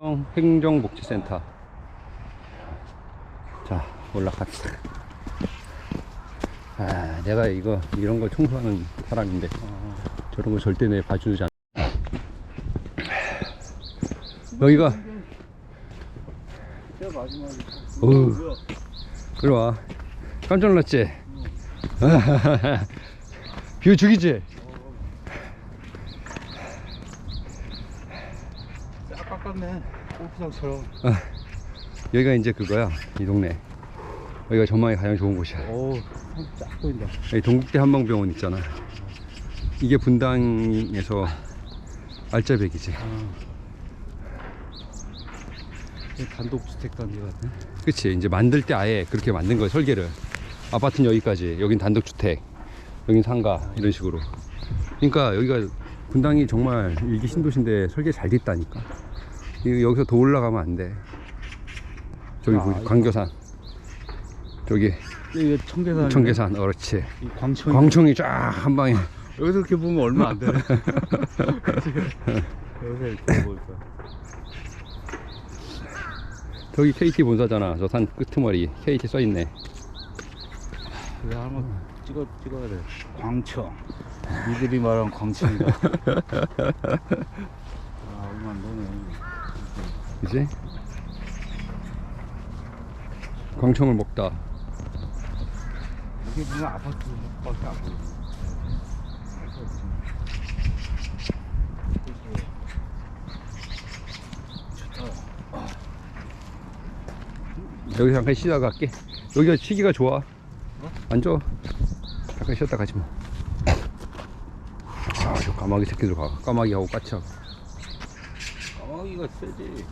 행정복지센터. 자, 올라갑시다. 아, 내가 이거, 이런 거 청소하는 사람인데, 저런 거 절대 내 봐주지 않 여기가, 어우, 이리 와. 깜짝 놀랐지? 뷰 죽이지? 골프장처럼 여기가 이제 그거야, 이 동네. 여기가 전망이 가장 좋은 곳이야. 오싹 보인다 여기 동국대 한방병원 있잖아. 이게 분당에서 알짜배기지. 단독주택 단지 같네 그치. 이제 만들 때 아예 그렇게 만든 거야, 설계를. 아파트는 여기까지. 여긴 단독주택. 여긴 상가. 이런 식으로. 그러니까 여기가 분당이 정말 일기 신도시인데 설계 잘 됐다니까. 여기서 더 올라가면 안 돼. 저기 아, 보이지? 이거. 광교산. 저기 여기 청계산 청계산. 어, 그렇지. 이 광천 광청이 쫙 한 방에. 여기서 이렇게 보면 얼마 안 되네 여기서 이렇게 보니까 저기 KT 본사잖아. 저 산 끄트머리. KT 써있네. 그래 한번 찍어 찍어야 돼 광청 니들이 말한 광청이다 아 그지? 광청을 먹다. 이게 무슨 아파트밖에 안 보여 여기 잠깐 쉬다가 갈게. 여기가 쉬기가 좋아. 앉아. 잠깐 쉬었다 가지 뭐. 아, 저 까마귀 새끼들 가. 까마귀하고 까치하고. 세지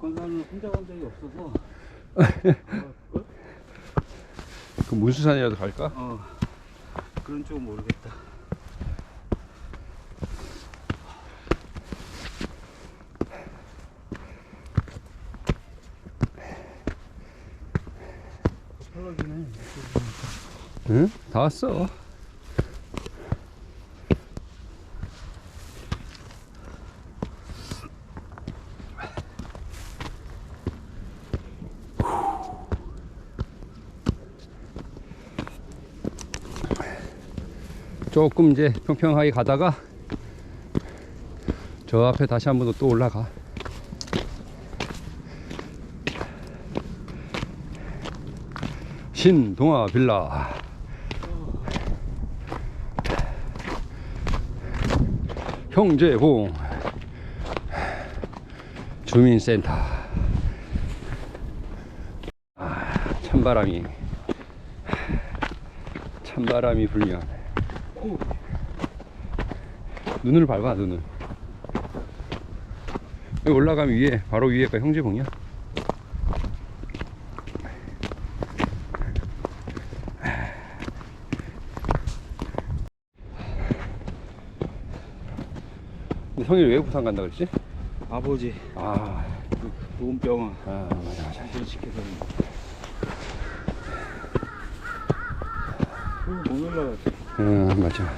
관산은 혼자 간 적이 없어서 그 문수산이라도 갈까? 어 그런 쪽은 모르겠다 응? 다 왔어. 조금 이제 평평하게 가다가 저 앞에 다시 한 번 또 올라가. 신동아 빌라. 형제봉 주민센터 아, 찬바람이 찬바람이 불면 눈을 밟아 눈을. 여기 올라가면 위에 바로 위에가 형제봉이야. 근데 성일 왜 부산 간다 그랬지? 아버지. 아, 그 보온병원. 아 맞아 맞아. 전시켜서. 못 올라가지 응 맞아.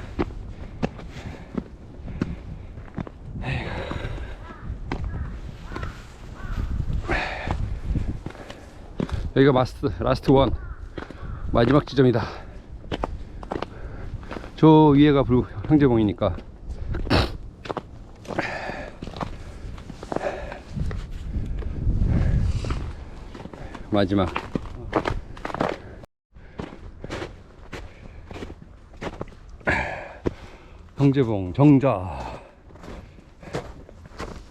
여기가 마스트 라스트 원. 마지막 지점이다. 저 위에가 불 형제봉이니까. 마지막 형제봉 정자.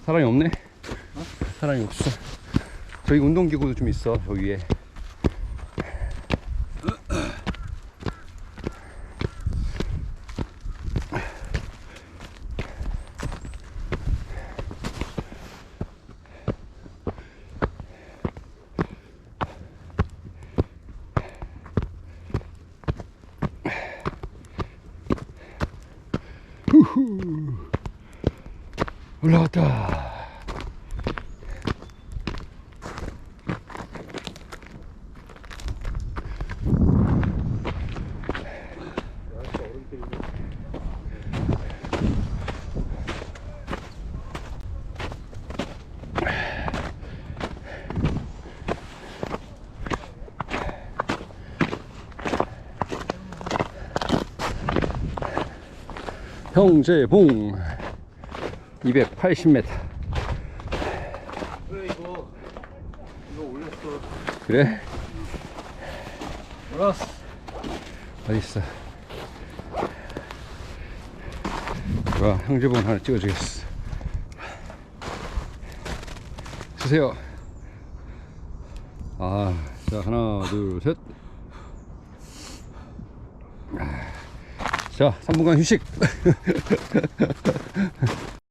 사람이 없네? 사람이 없어. 저기 운동기구도 좀 있어 저 위에 후후 올라갔 다 형제봉 280m 그래 이거. 이거 올렸어. 그래? 올랐어. 어딨어? 와 형제봉 하나 찍어주겠어. 주세요. 아자 하나 둘셋 자 3분간 휴식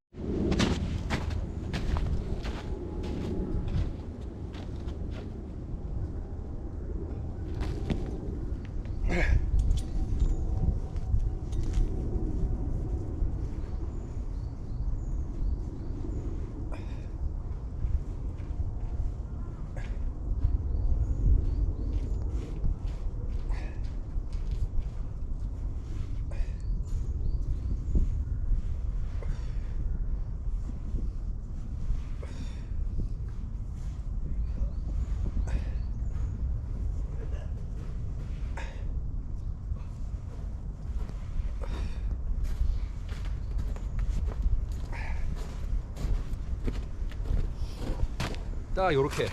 딱 요렇게.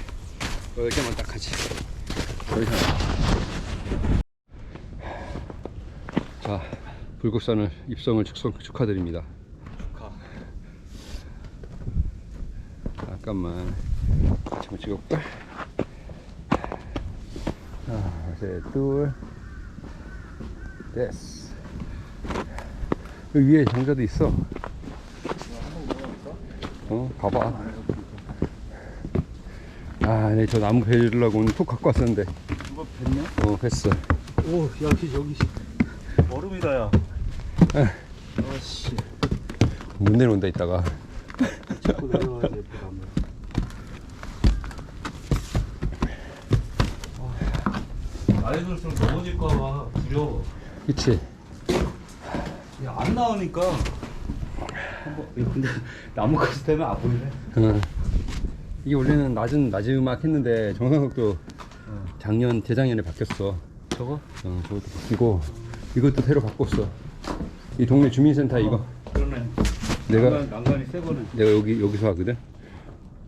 이렇게만 딱 하지. 자 불국산을 입성을 축성, 축하드립니다. 축하. 잠깐만. 잠깐 찍어볼까? 하나 셋둘. 됐어. 여기 위에 장자도 있어. 어 봐봐 아 네 저 나무 베려고 오늘 톡 갖고 왔었는데. 이거 뱉냐? 어 했어. 오 여기 여기 얼음이다 야. 아씨. 못 내려온다 이따가. 자꾸 내려와야지 예쁘다 나이 들수록 넘어질까 봐 두려워. 그치? 야, 안 나오니까. 한번 근데 나무까지 되면 안 보이네. 어. 이게 원래는 낮은 낮은 음악 했는데 정상석도 작년 재작년에 바뀌었어. 저거? 어, 저것도 바뀌고 이것도 새로 바꿨어. 이 동네 주민센터 이거. 그러네 내가 난간, 난간이 새 거네 내가 여기 여기서 하거든?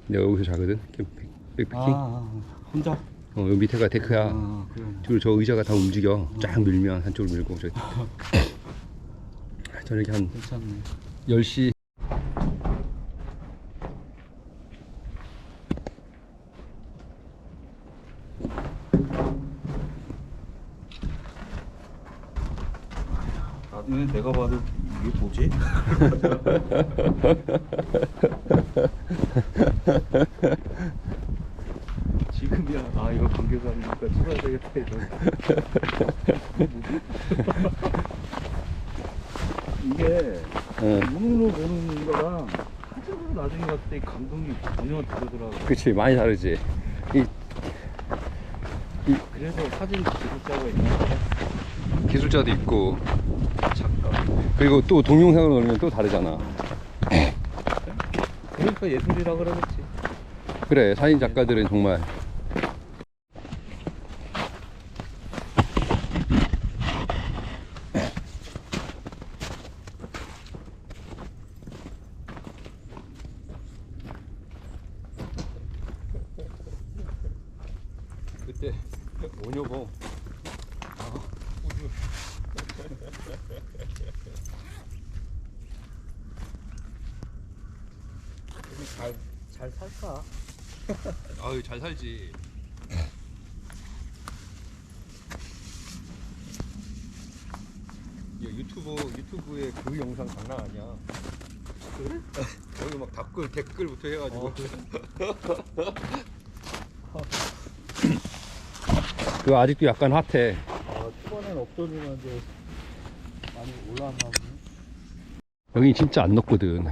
내가 여기서 자거든? 캠핑 백패킹? 아, 아 혼자? 어 여기 밑에가 데크야. 아 그러네. 그리고 저 의자가 다 움직여. 쫙 밀면 한쪽으로 밀고. 저기 저녁에 한 괜찮네. 10시 나중에 내가 봐도 이게 뭐지? 지금이야. 아 이거 관계사니까 찍어야 되겠다 이런 이게 어, 눈으로 보는 거랑 사진으로 나중에 봤을 때 감동이 전혀 다르더라고 그치 많이 다르지. 이 그래서 사진 기술자가 있는 거야. 기술자도 있고 그리고 또 동영상으로 넣으면 또 다르잖아. 그러니까 예술이라 그러겠지. 그래 사진 작가들은 정말 그때 오녀봉 잘, 잘 살까? 아유 잘 살지 야, 유튜브 유튜브에 그 영상 장난 아니야. 그래? 여기 막 댓글 댓글부터 해가지고. 어, 그 아직도 약간 핫해. 아, 초반엔 이제 많이 올라왔나 보네. 여기 진짜 안 높거든.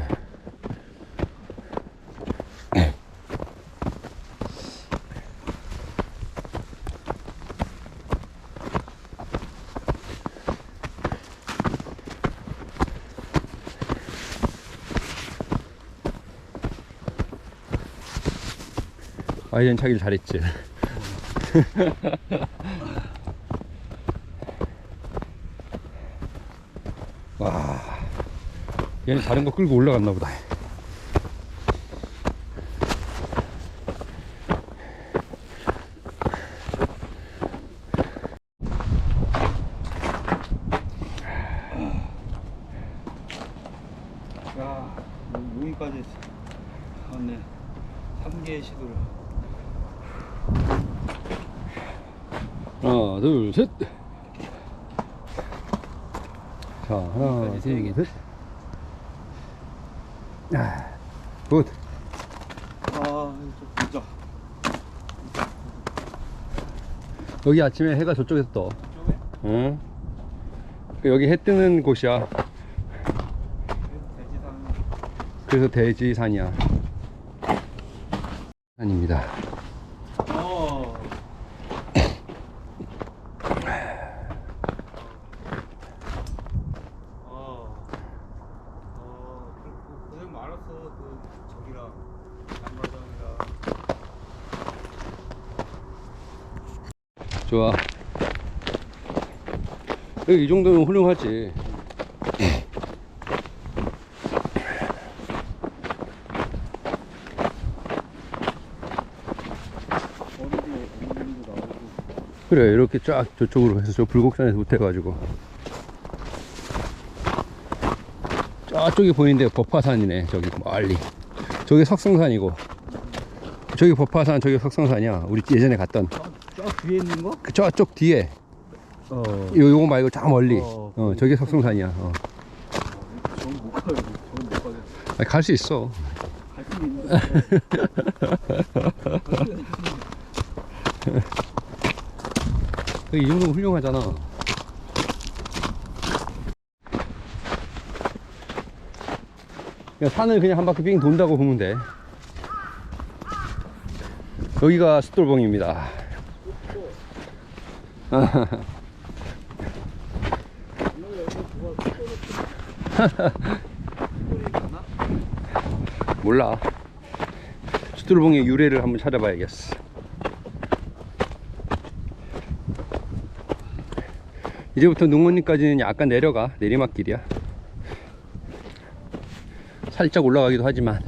아이젠 차길 잘했지. 와. 얘는 다른 거 끌고 올라갔나 보다. 야, 여기까지 왔네. 3개의 시도를. 하나, 둘, 셋. 자, 하나, 둘, 셋. 아, 굿. 아, 좀 보자. 여기 아침에 해가 저쪽에서 떠. 이쪽에? 응. 여기 해 뜨는 곳이야. 그래서 대지산이야. 산입니다. 어. 어. 어, 그 고생 많았어. 그 저기랑 양과장이랑. 좋아. 여기 이 정도면 훌륭하지. 그래, 이렇게 쫙 저쪽으로 해서 저 불곡산에서 붙어가지고. 저쪽이 보이는데 법화산이네, 저기 멀리. 저기 석성산이고. 저기 법화산, 저기 석성산이야. 우리 예전에 갔던. 저, 저 뒤에 있는 거? 그 저쪽 뒤에. 어. 요, 요거 말고 저 멀리. 어. 어, 저기 석성산이야. 어. 저건 못 가요. 저건 못 가요. 갈 수 있어. 갈수 있는데. 이 정도면 훌륭하잖아. 그냥 산을 그냥 한 바퀴 빙 돈다고 보면 돼. 여기가 숫돌봉입니다. 몰라. 숫돌봉의 유래를 한번 찾아봐야겠어. 이제부터 농원리까지는 약간 내려가 내리막길이야 살짝 올라가기도 하지만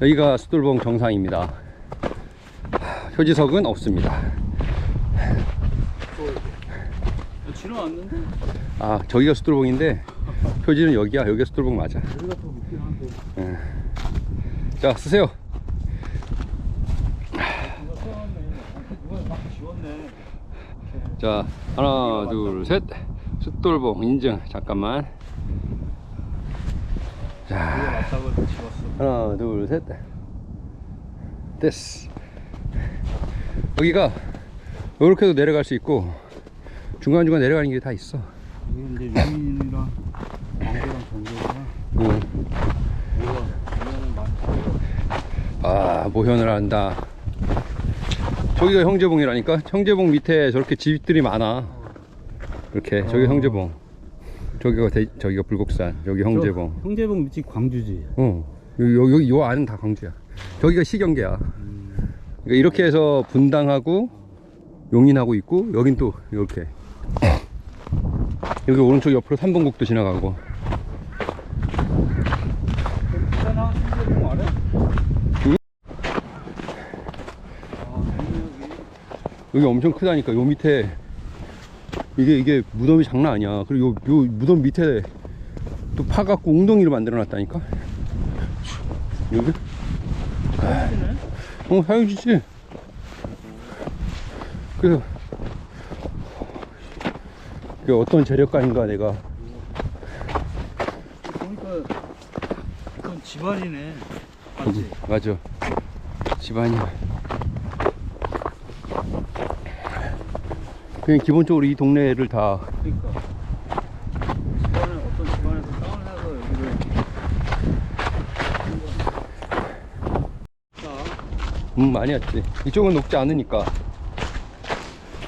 여기가 수돌봉 정상입니다 표지석은 없습니다 지나왔는데? 아 저기가 수돌봉인데 표지는 여기야. 여기가 수돌봉 맞아. 한데. 자 쓰세요. 자 하나 둘셋. 숫돌봉 인증. 잠깐만. 자. 하나 둘셋. 됐어. 여기가 이렇게도 내려갈 수 있고 중간중간 내려가는 길이 다 있어 이게 이제 유민이랑 광고랑 전교가 응. 아 모현을 한다. 저기가 형제봉이라니까? 형제봉 밑에 저렇게 집들이 많아. 이렇게. 저기 어. 형제봉. 저기가 대, 저기가 불곡산. 여기 형제봉. 형제봉 밑이 광주지. 어. 여기 여기, 여기 요 안은 다 광주야. 저기가 시경계야. 그러니까 이렇게 해서 분당하고 용인하고 있고 여긴 또 이렇게 여기 오른쪽 옆으로 삼봉국도 지나가고? 아. 여기 엄청 크다니까 요 밑에 이게 이게 무덤이 장난 아니야 그리고 요, 요 무덤 밑에 또 파갖고 웅덩이를 만들어 놨다니까 여기 어 사용지지 그래서 이게 어떤 재력가인가 내가 보니까 이건 집안이네. 맞지? 맞아 집안이야 그냥 기본적으로 이 동네를 다 그러니까 집안을 어떤 집안에서 땅을 사서 여기를 자, 음, 많이 왔지. 이쪽은 녹지 않으니까.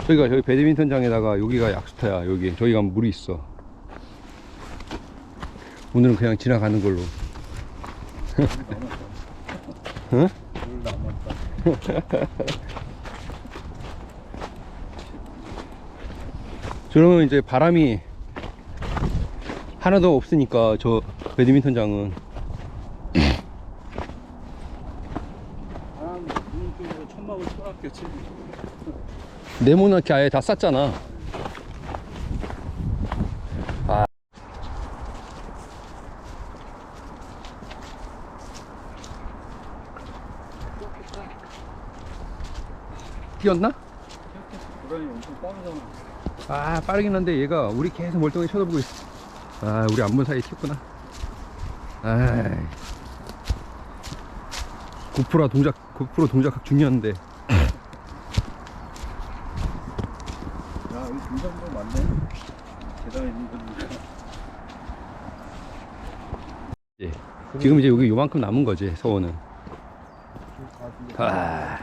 저기가 저기 배드민턴장에다가 여기가 약수터야. 여기 저기가 물이 있어. 오늘은 그냥 지나가는 걸로. 응? 저러면 이제 바람이 하나도 없으니까 저 배드민턴장은 사람 있는 쪽으로 천막을 쳐놨겠지. 네모나게 아예 다 쌌잖아. 아. 뛰었나? 아 빠르긴 한데 얘가 우리 계속 멀쩡히 쳐다보고 있어. 아 우리 안 본 사이에 튀었구나. 아. 고프로 동작 고프로 동작 중요한데. 야, 여기 동작도 많네. 계단에 있는 거니까. 예. 지금 이제 여기 요만큼 남은 거지 서원은. 아,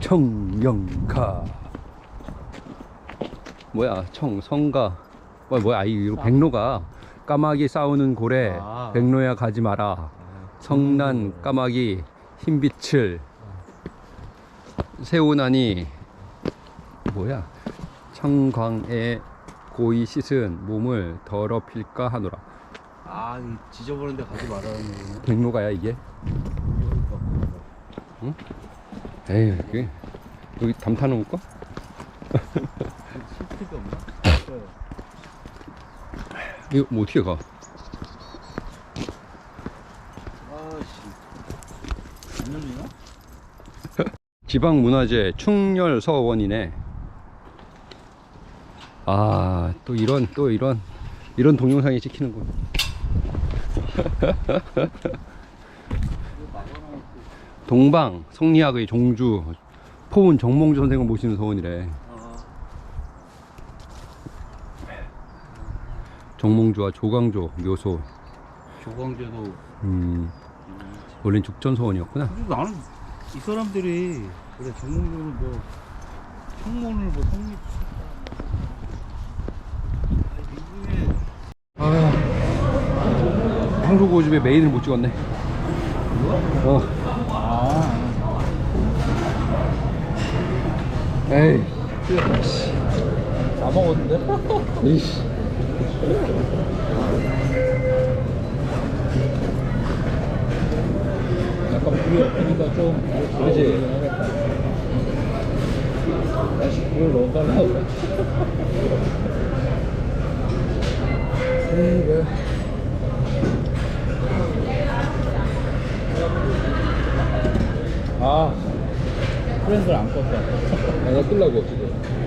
청영가. 뭐야 청성가. 뭐야 뭐야 아이 이거 백로가 까마귀 싸우는 고래 아. 백로야 가지 마라. 성난 까마귀 흰빛을 세우나니 뭐야 청광에 고이 씻은 몸을 더럽힐까 하노라. 아, 이 지저분한 데 가지 말라는 거구나. 백로가야 이게? 에이 그게 여기 담 타 놓을까? 실패가 없나? 이거 뭐 어떻게 가? 지방문화재 충렬서원이네. 아, 또 이런, 또 이런, 이런 동영상이 찍히는군. 동방, 성리학의 종주, 포운 정몽주 선생을 모시는 서원이래. 아, 정몽주와 조광조 묘소. 조광재도. 음, 원래는 죽전서원이었구나. 근데 나는 이 사람들이 그래 전문적으로 뭐 청문을 뭐 성립. 아, 아, 오집에 메인을 못 찍었네. 어, 아, 에이, 다 먹었는데? 이씨. 약간 불이 없으니까 좀 그지? 다시 불을 넣어달라고. 아, 프렌즈를 안 껐다. 아, 나 끌라고 지금.